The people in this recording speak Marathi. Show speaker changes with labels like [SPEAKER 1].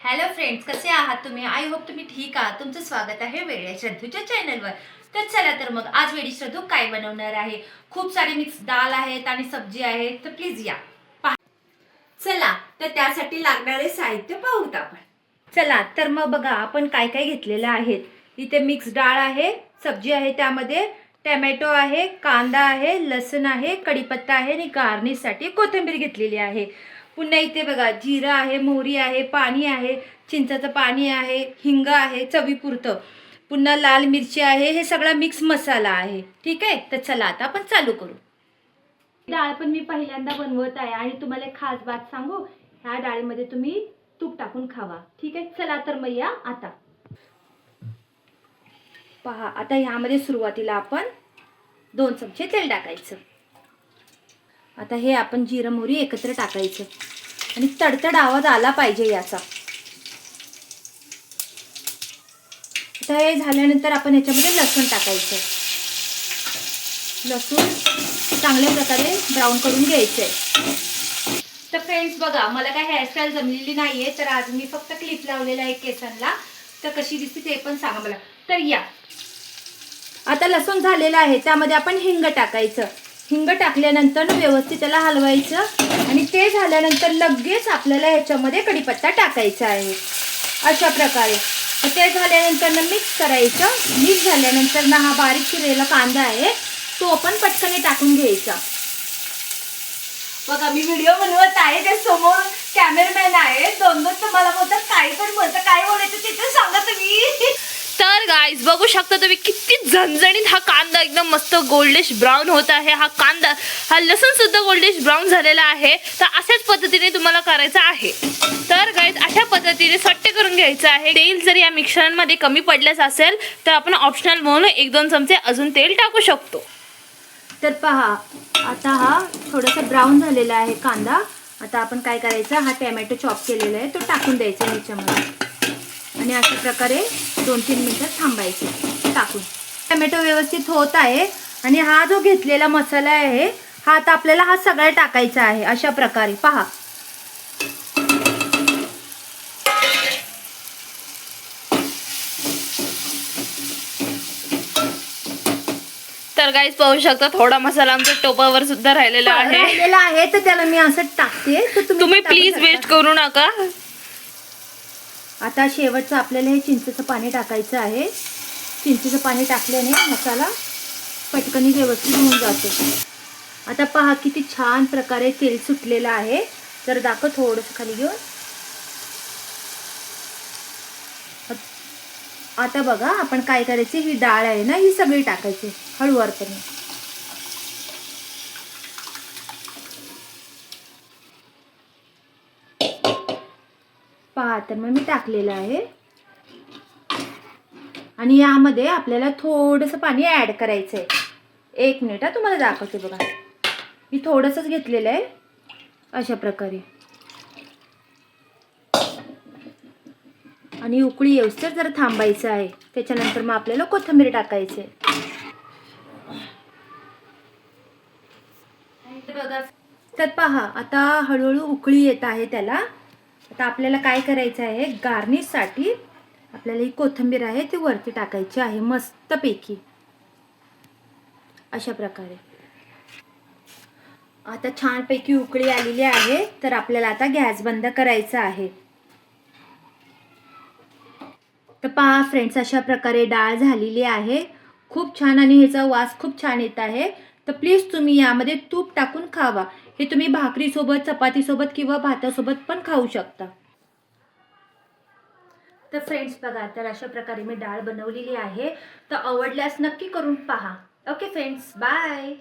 [SPEAKER 1] हॅलो फ्रेंड्स कसे आहात तुम्ही? आय होप तुम्ही ठीक आहात. तुमचं स्वागत आहे वेळ्या श्रद्धूच्या चॅनलवर तर चला तर मग आज वेडी श्रद्धू काय बनवणार आहे? खूप सारे मिक्स दाल आहेत आणि सब्जी आहे तर प्लीज या. पहा. चला तर त्यासाठी लागणारे साहित्य पाहूत आपण. चला तर मग बघा आपण काय काय घेतलेलं आहेत इथे मिक्स डाळ आहे सब्जी आहे त्यामध्ये टॅमॅटो आहे कांदा आहे लसूण आहे कढीपत्ता आहे आणि गार्निशसाठी कोथिंबीर घेतलेली आहे. पुन्हा इथे बघा जिरं आहे मोहरी आहे पाणी आहे चिंचाचं पाणी आहे हिंग आहे चवीपुरतं. पुन्हा लाल मिरची आहे हे सगळा मिक्स मसाला आहे. ठीक आहे? तर चला आता आपण चालू करू. डाळ पण मी पहिल्यांदा बनवत आहे आणि तुम्हाला एक खास बात सांगू ह्या डाळीमध्ये तुम्ही तूप टाकून खावा. ठीक आहे? चला तर मग या आता. पहा आता ह्यामध्ये सुरुवातीला आपण दोन चमचे तेल टाकायचं. आता हे आपण जिरं मोहरी एकत्र टाकायचं. आणि तडतड आवाज आला पाहिजे याचा. आता हे झाल्यानंतर आपण ह्याच्यामध्ये लसूण टाकायचं. लसूण चांगल्या प्रकारे ब्राऊन करून घ्यायचं आहे तर फ्रेंड्स बघा मला काय हेअरस्टाईल जमलेली नाहीये तर आज मी फक्त क्लिप लावलेला आहे केसांना तर कशी दिसते ते पण सांगा मला. तर या. आता लसूण झालेलं आहे त्यामध्ये आपण हिंग टाकायचं. हिंग टाकल्यानंतर व्यवस्थित त्याला हलवायचं आणि ते झाल्यानंतर लगेच आपल्याला ह्याच्यामध्ये कढीपत्ता टाकायचा आहे. अशा प्रकारे. ते झाल्यानंतर मिक्स करायचं. मिक्स झाल्यानंतर ना हा बारीक चिरलेला कांदा आहे तो पण पटकन टाकून घ्यायचा. बघा मी व्हिडिओ बनवत आहे ते समोर कॅमेरामॅन आहे दोन दोन तुम्हाला बोलतात काही पण बोलतं काय बोलायचं तिथं सांगा तुम्ही.
[SPEAKER 2] शकता. तुम्ही किती झणझणीत हा कांदा एकदम मस्त गोल्डिश ब्राऊन होत आहे. हा कांदा हा लसूण सुद्धा गोल्डिश ब्राऊन झालेला आहे. तर अशाच पद्धतीने तुम्हाला करायचं आहे. तर गाईज अशा पद्धतीने सट्टे करून घ्यायचं आहे. तेल जर या मिक्सरमध्ये कमी पडल्यास असेल तर आपण ऑप्शनल म्हणून एक दोन चमचे अजून तेल टाकू शकतो.
[SPEAKER 1] तर पहा आता हा थोडासा ब्राऊन झालेला आहे कांदा. आता आपण काय करायचं? हा टॅमॅटो चॉप केलेला आहे. तो टाकून द्यायचा ह्याच्यामध्ये आणि अशा प्रकारे दोन तीन मिनटं थांबायचे. टाकून. टॅमॅटो व्यवस्थित होत आहे आणि हा जो घेतलेला मसाला आहे हा आता आपल्याला हा सगळा टाकायचा आहे. अशा प्रकारे. पहा.
[SPEAKER 2] तर गाईज पाहू शकता थोडा मसाला आमच्या टोपावर सुद्धा राहिलेला आहे.
[SPEAKER 1] राहिलेला आहे तर त्याला मी असं टाकते.
[SPEAKER 2] तुम्ही प्लीज. वेस्ट करू नका.
[SPEAKER 1] आता शेवटचं आपल्याला हे चिंचेचं पाणी टाकायचं आहे. चिंचेचं पाणी टाकल्याने मसाला पटकनी व्यवस्थित होऊन जातो. आता पहा किती छान प्रकारे तेल सुटलेलं आहे. तर दाखव थोडंसं खाली घेऊन. आता बघा आपण काय करायचं? ही डाळ आहे ना ही सगळी टाकायची हळूवारपणे. पहा तर मग मी टाकलेलं आहे. आणि यामध्ये आपल्याला थोडंसं पाणी ॲड करायचं आहे एक मिनिट हा तुम्हाला दाखवते बघा. मी थोडंसंच घेतलेलं आहे अशा प्रकारे. आणि उकळी येऊस तर जरा थांबायचं आहे. त्याच्यानंतर मग आपल्याला कोथिंबीर टाकायचे तर पहा आता हळूहळू उकळी येत आहे त्याला. आता आपल्याला काय करायचं आहे? गार्निशसाठी आपल्याला ही कोथिंबीर आहे ती वरती टाकायची आहे मस्तपैकी. अशा प्रकारे. आता छानपैकी उकळी आलेली आहे तर आपल्याला आता गॅस बंद करायचा आहे. तर पहा फ्रेंड्स अशा प्रकारे डाळ झालेली आहे. खूप छान आणि ह्याचा वास खूप छान येत आहे. तर प्लीज तुम्ही यामध्ये तूप टाकून खावा. हे तुम्ही भाकरीसोबत चपातीसोबत किंवा भातासोबत पण खाऊ शकता. तर फ्रेंड्स बघा तर अशा प्रकारे मी डाळ बनवलेली आहे. तर आवडल्यास नक्की करून पहा. Okay friends bye